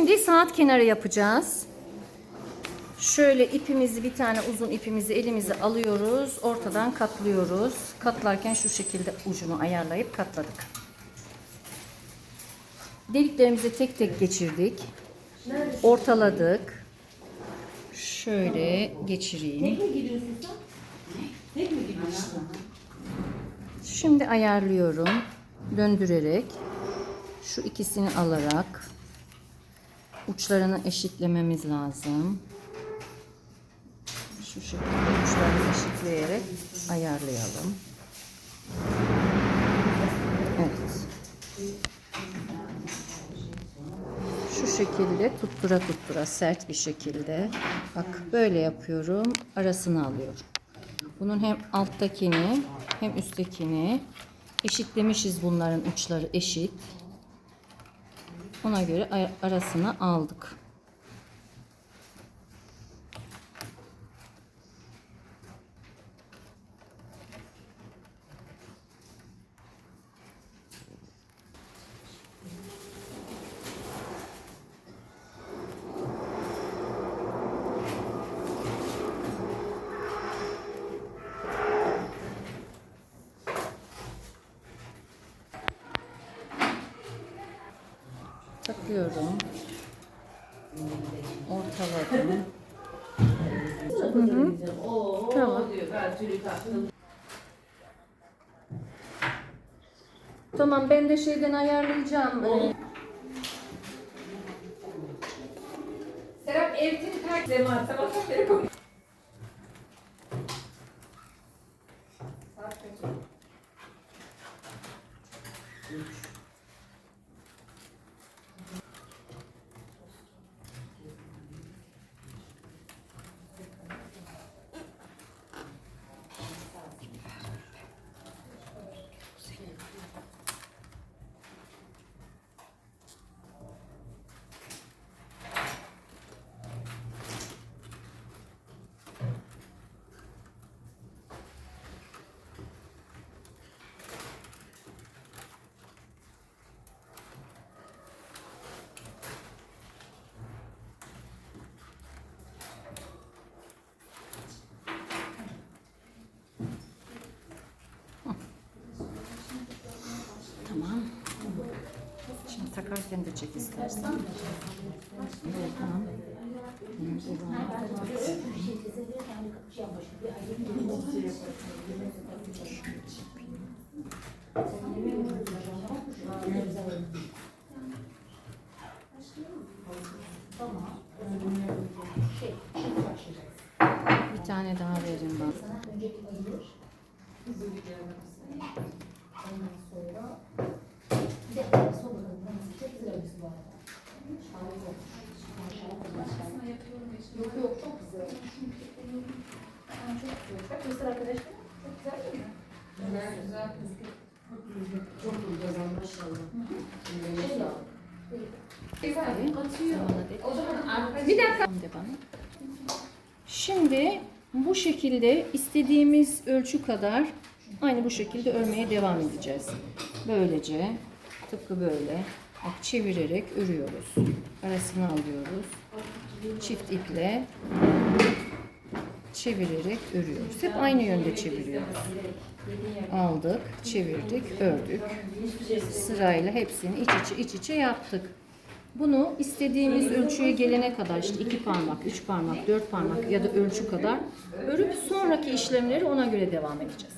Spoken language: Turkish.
Şimdi saat kenarı yapacağız. Şöyle ipimizi bir tane uzun ipimizi elimize alıyoruz. Ortadan katlıyoruz. Katlarken şu şekilde ucunu ayarlayıp katladık. Deliklerimizi tek tek geçirdik. Ortaladık. Şöyle geçireyim. Şimdi ayarlıyorum. Döndürerek şu ikisini alarak uçlarını eşitlememiz lazım. Şu şekilde uçlarını eşitleyerek ayarlayalım. Evet. Şu şekilde tuttura tuttura sert bir şekilde. Bak böyle yapıyorum. Arasını alıyorum. Bunun hem alttakini hem üsttekini eşitlemişiz bunların uçları eşit. Ona göre arasını aldık. Takıyorum. Ortaladım. Tamam. ben tülü taktım. Tamam ben de şeyden ayarlayacağım. Ee, Serap evtini terk Sema sabahtan beri Takarken de çek istersen. Tamam. Bir tane daha verin bana. Yok yok çok güzel. Ben çok güzel. Bak göster arkadaşlar. Çok güzel değil mi? Güzel güzel. Çok güzel maşallah. Şey ya. Güzel. Atıyor. O zaman. Bir dakika. Bana. Şimdi bu şekilde istediğimiz ölçü kadar aynı bu şekilde örmeye devam edeceğiz. Böylece tıpkı böyle bak çevirerek örüyoruz. Arasını alıyoruz. Çift iple çevirerek örüyoruz. Hep aynı yönde çeviriyoruz. Aldık, çevirdik, ördük. Sırayla hepsini iç içe iç içe yaptık. Bunu istediğimiz ölçüye gelene kadar işte iki parmak, üç parmak, dört parmak ya da ölçü kadar örüp sonraki işlemleri ona göre devam edeceğiz.